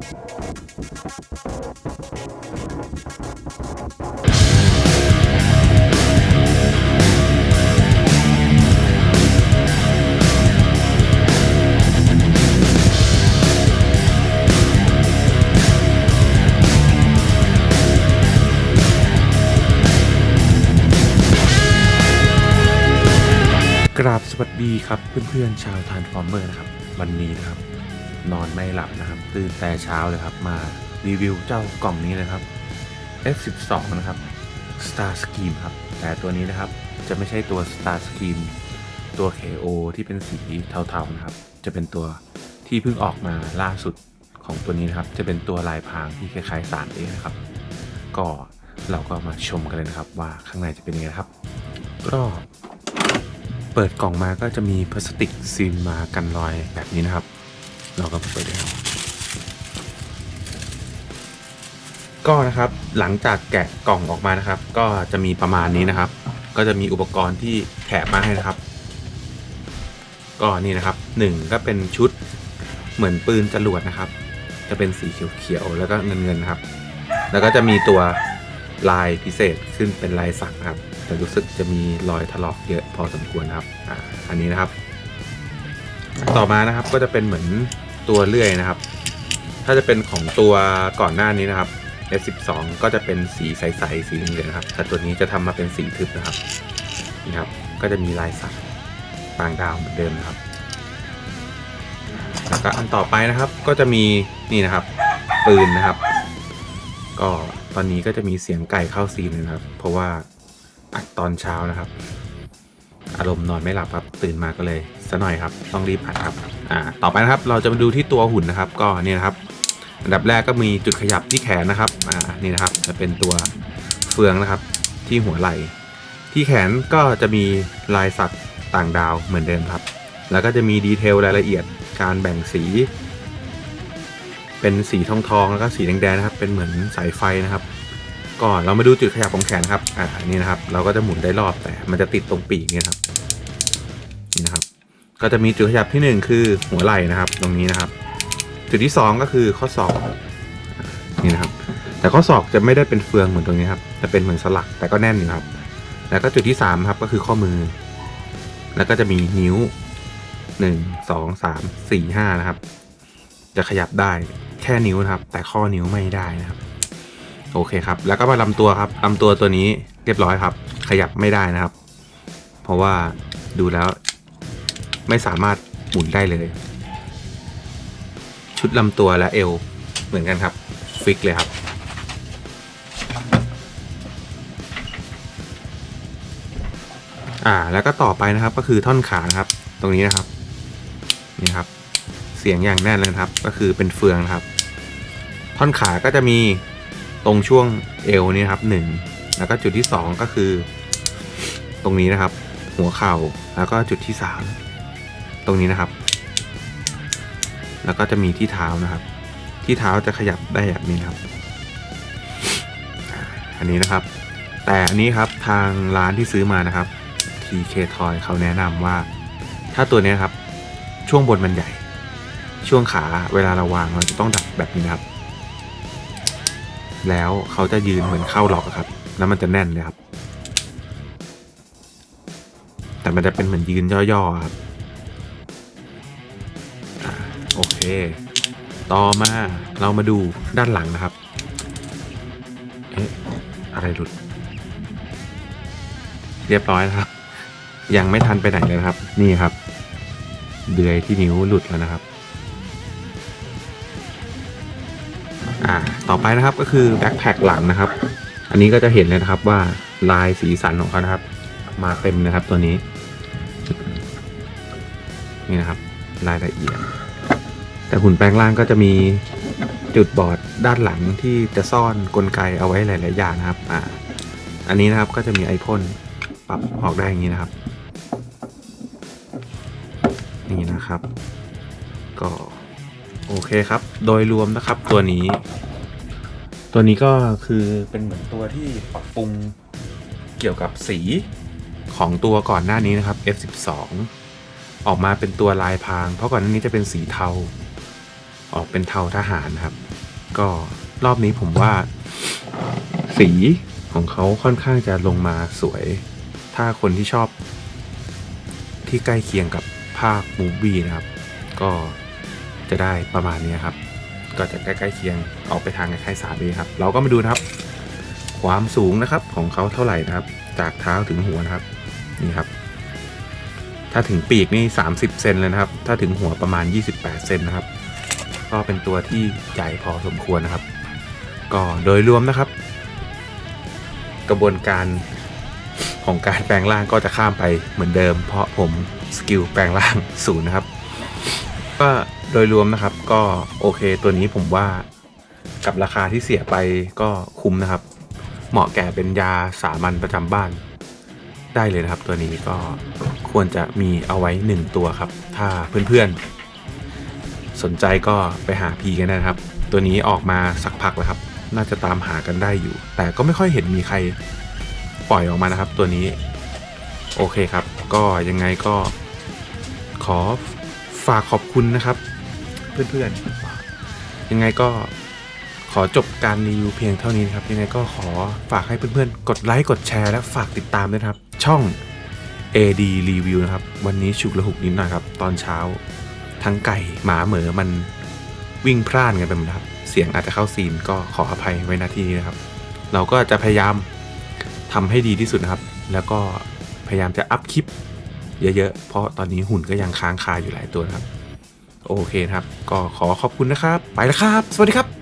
กราบสวัสดีครับเพื่อนๆชาวทานฟอร์เมอร์นะครับ วันนี้นะครับ นอนไม่หลับนะครับตื่นแต่เช้าเลยครับมารีวิวเจ้ากล่องนี้เลยครับ F12 นะครับ Star Scheme ครับ แต่ตัวนี้นะครับจะไม่ใช่ตัว Star Scheme ตัว KO ที่เป็นสีเทาๆนะครับ จะเป็นตัวที่เพิ่งออกมาล่าสุดของตัวนี้นะครับ จะเป็นตัวลายพรางที่คล้ายๆสารเองนะครับ ก็เราก็มาชมกันเลยนะครับว่าข้างในจะเป็นยังไงครับ ก็เปิดกล่องมาก็จะมีพลาสติกซีลมากันรอยแบบนี้นะครับ เราก็เปิดเลยครับก็นะครับหลังจากแกะกล่องออกมานะครับ ก็จะมีประมาณนี้นะครับ ก็จะมีอุปกรณ์ที่แถมมาให้นะครับ ก็นี่นะครับหนึ่งก็เป็นชุดเหมือนปืนจรวดนะครับ จะเป็นสีเขียวๆแล้วก็เงินๆนะครับ แล้วก็จะมีตัวลายพิเศษซึ่งเป็นลายสักนะครับ แต่รู้สึกจะมีรอยถลอกเยอะพอสมควรนะครับอ่าอันนี้นะครับ ต่อมานะครับก็จะเป็นเหมือน ตัวเลื่อยนะครับ ถ้าจะเป็นของตัวก่อนหน้านี้นะครับ F12 ก็จะเป็นสีใสๆสีเหลืองนะครับ แต่ตัวนี้จะทำมาเป็นสีทึบนะครับนี่ครับ ก็จะมีลายสักต่างดาวเหมือนเดิมนะครับ แล้วก็อันต่อไปนะครับก็จะมีนี่นะครับ ปืนนะครับ ก็ตอนนี้ก็จะมีเสียงไก่เข้าซีนเลยนะครับ เพราะว่าอัดตอนเช้านะครับ อารมณ์นอนไม่หลับครับตื่นมาก็เลย ซะหน่อยครับต้องรีบอัดครับอ่าต่อไปนะครับเราจะมาดูที่ตัวหุ่นนะครับ ก็เนี่นะครับ อันดับแรกก็มีจุดขยับที่แขนนะครับอ่านี่นะครับ จะเป็นตัวเฟืองนะครับที่หัวไหล่ที่แขนก็จะมีลายสักต่างดาวเหมือนเดิมครับ แล้วก็จะมีดีเทลรายละเอียดการแบ่งสี เป็นสีทองทองแล้วก็สีแดงๆนะครับ เป็นเหมือนสายไฟนะครับก่อนเรามาดูจุดขยับของแขนครับ อ่า นี่นะครับ เราก็จะหมุนได้รอบแต่ มันจะติดตรงปีกเนี่ยครับ ก็จะมีจุดขยับที่หนึ่งคือหัวไหล่นะครับ ตรงนี้นะครับ จุดที่สองก็คือข้อศอกนี่นะครับ แต่ข้อศอกจะไม่ได้เป็นเฟืองเหมือนตรงนี้ครับจะเป็นเหมือนสลักแต่ก็แน่นอยู่ครับ แล้วก็จุดที่สามครับก็คือข้อมือ แล้วก็จะมีนิ้วหนึ่งสองสามสี่ห้านะครับ จะขยับได้แค่นิ้วนะครับ แต่ข้อนิ้วไม่ได้นะครับ โอเคครับ แล้วก็มาลำตัวครับลำตัวตัวนี้เรียบร้อยครับ ขยับไม่ได้นะครับ เพราะว่าดูแล้ว ไม่สามารถหมุนได้เลย ชุดลำตัวและเอวเหมือนกันครับ ฟิกเลยครับ อ่าแล้วก็ต่อไปนะครับก็คือท่อนขานะครับ ตรงนี้นะครับนี่ครับ เสียงอย่างแน่นเลยครับ ก็คือเป็นเฟืองนะครับ ท่อนขาก็จะมีตรงช่วงเอวนี่ครับหนึ่งแล้วก็จุดที่สองก็คือ ตรงนี้นะครับ หัวเข่าแล้วก็จุดที่สาม ตรงนี้นะครับ แล้วก็จะมีที่เท้านะครับ ที่เท้าจะขยับได้แบบนี้นะครับ อันนี้นะครับ แต่อันนี้ครับทางร้านที่ซื้อมานะครับ TK Toy เขาแนะนำว่า ถ้าตัวนี้ครับ ช่วงบนมันใหญ่ ช่วงขาเวลาเราวางเราจะต้องดัดแบบนี้นะครับ แล้วเขาจะยืนเหมือนเข้าล็อกครับ แล้วมันจะแน่นเลยครับแต่มันจะเป็นเหมือนยืนย่อๆครับ โอเค ต่อมาเรามาดูด้านหลังนะครับ เอ๊ะ อะไรหลุด เรียบร้อยนะครับ ยังไม่ทันไปไหนเลยนะครับ นี่ครับ เดือยที่นิ้วหลุดแล้วนะครับ อ่า ต่อไปนะครับก็คือแบ็คแพคหลังนะครับ อันนี้ก็จะเห็นเลยนะครับว่าลายสีสันของเขานะครับ มาเต็มนะครับตัวนี้ นี่นะครับรายละเอียด แต่หุ่นแปลงร่างก็จะมีจุดบอดด้านหลังที่จะซ่อนกลไกเอาไว้หลาย ๆ อย่างนะครับ อ่า อันนี้นะครับก็จะมีไอพ่นปรับออกได้อย่างนี้นะครับ นี่นะครับ ก็โอเคครับ โดยรวมนะครับตัวนี้ ตัวนี้ก็คือเป็นเหมือนตัวที่ปรับปรุงเกี่ยวกับสีของตัวก่อนหน้านี้นะครับ F12 ออกมาเป็นตัวลายพราง เพราะก่อนหน้านี้จะเป็นสีเทา ออกเป็นเทาทหารครับ ก็รอบนี้ผมว่าสีของเขาค่อนข้างจะลงมาสวย ถ้าคนที่ชอบ ที่ใกล้เคียงกับภาคมูฟวี่นะครับ ก็จะได้ประมาณนี้ครับ ก็จะใกล้ๆเคียงออกไปทางคล้ายๆสามเครับ เราก็มาดูนะครับ ความสูงนะครับของเขาเท่าไหร่นะครับ จากเท้าถึงหัวนะครับนี่ครับ ถ้าถึงปีกนี่ 30 เซนเลยนะครับ ถ้าถึงหัวประมาณ 28 เซนนะครับ ก็เป็นตัวที่ใหญ่พอสมควรนะครับ ก็โดยรวมนะครับ กระบวนการของการแปลงร่างก็จะข้ามไปเหมือนเดิม เพราะผมสกิลแปลงร่างศูนย์นะครับ ก็โดยรวมนะครับก็โอเคตัวนี้ผมว่ากับราคาที่เสียไปก็คุ้มนะครับ เหมาะแก่เป็นยาสามัญประจำบ้านได้เลยนะครับ ตัวนี้ก็ควรจะมีเอาไว้ 1 ตัวครับ ถ้าเพื่อนๆ สนใจก็ไปหาพีกันนะครับ ตัวนี้ออกมาสักพักแล้วครับ น่าจะตามหากันได้อยู่ แต่ก็ไม่ค่อยเห็นมีใครปล่อยออกมานะครับ ตัวนี้ โอเคครับ ก็ยังไงก็ขอฝากขอบคุณนะครับ เพื่อนๆ ยังไงก็ขอจบการรีวิวเพียงเท่านี้นะครับ ยังไงก็ขอฝากให้เพื่อนๆ กดไลค์กดแชร์และฝากติดตามด้วยครับ ช่อง AD Review นะครับ วันนี้ฉุกละหุกนิดหน่อยครับ ตอนเช้า ทั้งไก่หมาเหมือมันวิ่งพล่านกันไปหมดครับ เสียงอาจจะเข้าซีนก็ขออภัยไว้นาที่นี้นะครับ เราก็จะพยายามทำให้ดีที่สุดนะครับ แล้วก็พยายามจะอัพคลิปเยอะๆ เพราะตอนนี้หุ่นก็ยังค้างคาอยู่หลายตัวนะครับ โอเคครับ ก็ขอขอบคุณนะครับ ไปแล้วครับ สวัสดีครับ